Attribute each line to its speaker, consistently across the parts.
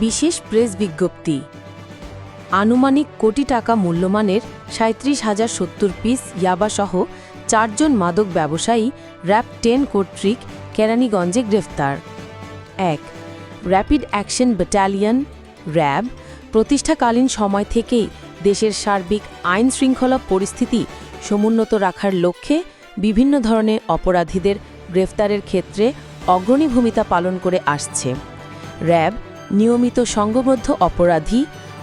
Speaker 1: বিশেষ প্রেস বিজ্ঞপ্তি। আনুমানিক কোটি টাকা মূল্যমানের সাঁত্রিশ হাজার সত্তর পিস ইয়াবাসহ চারজন মাদক ব্যবসায়ী র্যাব টেন কর্তৃক কেরানীগঞ্জে গ্রেফতার। এক, র্যাপিড অ্যাকশন ব্যাটালিয়ন, র্যাব, প্রতিষ্ঠাকালীন সময় থেকেই দেশের সার্বিক আইন শৃঙ্খলা পরিস্থিতি সমুন্নত রাখার লক্ষ্যে বিভিন্ন ধরনের অপরাধীদের গ্রেফতারের ক্ষেত্রে অগ্রণী ভূমিকা পালন করে আসছে। র্যাব নিয়মিত সংঘবদ্ধ অপরাধী,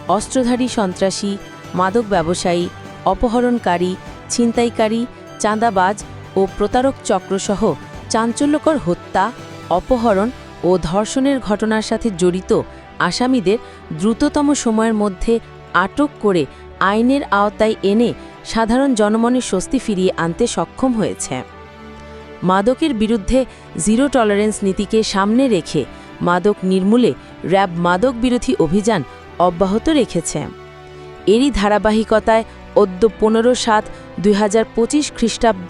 Speaker 1: অস্ত্রধারী সন্ত্রাসী, মাদক ব্যবসায়ী, অপহরণকারী, ছিনতাইকারী, চাঁদাবাজ ও প্রতারক চক্রসহ চাঞ্চল্যকর হত্যা, অপহরণ ও ধর্ষণের ঘটনার সাথে জড়িত আসামিদের দ্রুততম সময়ের মধ্যে আটক করে আইনের আওতায় এনে সাধারণ জনমনের স্বস্তি ফিরিয়ে আনতে সক্ষম হয়েছে। মাদকের বিরুদ্ধে জিরো টলারেন্স নীতিকে সামনে রেখে মাদক নির্মূলে র্যাব মাদক বিরোধী অভিযান অব্যাহত রেখেছে। এরই ধারাবাহিকতায় অদ্য পনেরো সাত দুই খ্রিস্টাব্দ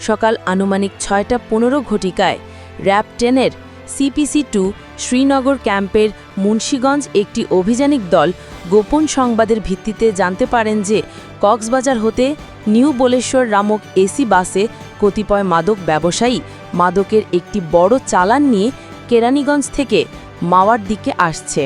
Speaker 1: সকাল আনুমানিক ছয়টা পনেরো ঘটিকায় র্যাব টেনের সিপিসি টু শ্রীনগর ক্যাম্পের মুন্সীগঞ্জ একটি অভিযানিক দল গোপন সংবাদের ভিত্তিতে জানতে পারেন যে কক্সবাজার হতে নিউ বলেশ্বর নামক এসি বাসে কতিপয় মাদক ব্যবসায়ী মাদকের একটি বড় চালান নিয়ে কেরানীগঞ্জ থেকে মাওয়ার দিকে আসছে।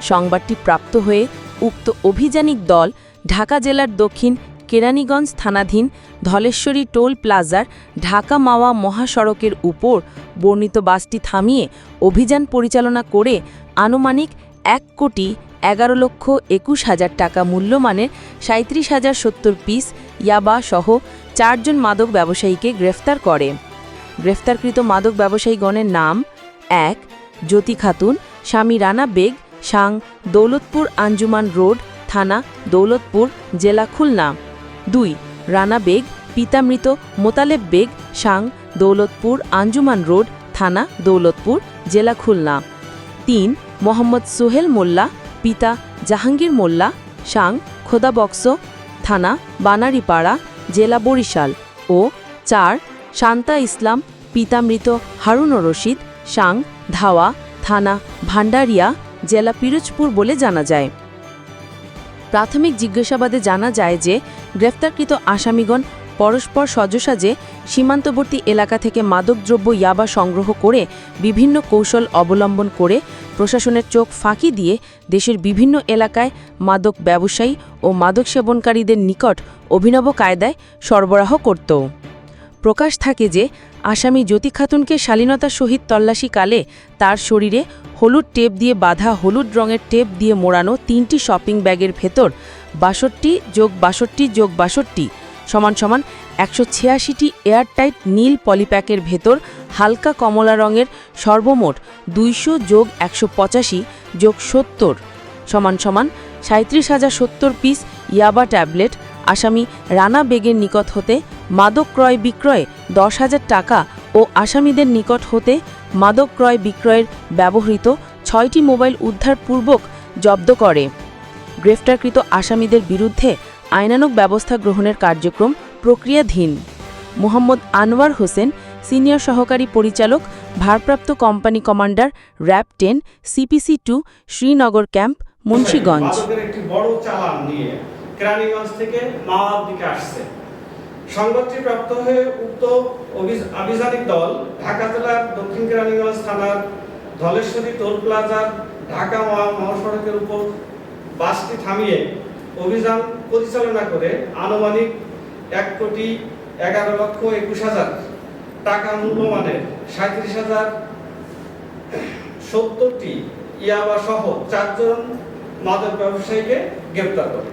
Speaker 1: সংবাদটি প্রাপ্ত হয়ে উক্ত অভিযানিক দল ঢাকা জেলার দক্ষিণ কেরানীগঞ্জ থানাধীন ধলেশ্বরী টোল প্লাজার ঢাকা মাওয়া মহাসড়কের উপর বর্ণিত বাসটি থামিয়ে অভিযান পরিচালনা করে আনুমানিক এক কোটি এগারো লক্ষ একুশ হাজার টাকা মূল্যমানের সাঁত্রিশ হাজার সত্তর পিস ইয়াবা সহ চারজন মাদক ব্যবসায়ীকে গ্রেফতার করে। গ্রেফতারকৃত মাদক ব্যবসায়ীগণের নাম এক, জ্যোতি খাতুন, স্বামী রানা বেগ, সাং, দৌলতপুর আঞ্জুমান রোড, থানা, দৌলতপুর, জেলা খুলনা। দুই, রানা বেগ, পিতামৃত, মোতালেব বেগ, সাং, দৌলতপুর আঞ্জুমান রোড, থানা, দৌলতপুর, জেলা খুলনা। তিন, মোহাম্মদ সোহেল মোল্লা, পিতা জাহাঙ্গীর মোল্লা, সাং খোদাবক্স থানা, বানারীপাড়া, জেলা বরিশাল। ও চার, শান্তা ইসলাম, পিতামৃত হারুন রশিদ, সাং ধাওয়া, থানা ভান্ডারিয়া জেলা পিরোজপুর বলে জানা যায়। প্রাথমিক জিজ্ঞাসাবাদে জানা যায় যে, গ্রেফতারকৃত আসামিগণ পরস্পর সজসাজে সীমান্তবর্তী এলাকা থেকে মাদকদ্রব্য ইয়াবা সংগ্রহ করে বিভিন্ন কৌশল অবলম্বন করে প্রশাসনের চোখ ফাঁকি দিয়ে দেশের বিভিন্ন এলাকায় মাদক ব্যবসায়ী ও মাদক সেবনকারীদের নিকট অভিনব কায়দায় সরবরাহ করত। প্রকাশ থাকে যে, আসামি জ্যোতি খাতুনকে শালীনতার সহিত তল্লাশিকালে তার শরীরে হলুদ টেপ দিয়ে বাঁধা হলুদ রঙের টেপ দিয়ে মোড়ানো তিনটি শপিং ব্যাগের ভেতর বাষট্টি যোগ বাষট্টি যোগ বাষট্টি সমান সমান একশো ছিয়াশিটি এয়ারটাইট নীল পলিপ্যাকের ভেতর হালকা কমলা রঙের সর্বমোট দুইশো যোগ একশো পঁচাশি যোগ সত্তর সমান সমান সাঁত্রিশ হাজার সত্তর পিস ইয়াবা ট্যাবলেট। আসামি রানা বেগের নিকট হতে মাদক ক্রয় বিক্রয়ে দশ হাজার টাকা ও আসামিদের নিকট হতে মাদক ক্রয় বিক্রয়ের ব্যবহৃত ছয়টি মোবাইল উদ্ধারপূর্বক জব্দ করে। গ্রেফতারকৃত আসামিদের বিরুদ্ধে আইনানুগ ব্যবস্থা গ্রহণের কার্যক্রম প্রক্রিয়াধীন। মোহাম্মদ আনোয়ার হোসেন, সিনিয়র সহকারী পরিচালক, ভারপ্রাপ্ত company commander, RAB ten, CPC two, Srinagar camp, Munshiganj.
Speaker 2: একটি বড় চালান নিয়ে কেরানীগঞ্জ থেকে মাওয়ার দিকে আসছে। সংবাদটি প্রাপ্ত হয়ে উক্ত আভিযানিক দল ঢাকা জেলার দক্ষিণ কেরানীগঞ্জ থানার ধলেশ্বরী টোল প্লাজার ঢাকা মহাসড়কের উপর বাসটি থামিয়ে অভিযান পরিচালনা করে আনুমানিক এক কোটি এগারো লক্ষ একুশ হাজার টাকা মূল্যমানের সাঁত্রিশ হাজার সত্তরটি ইয়াবা সহ চারজন মাদক ব্যবসায়ীকে গ্রেপ্তার করে।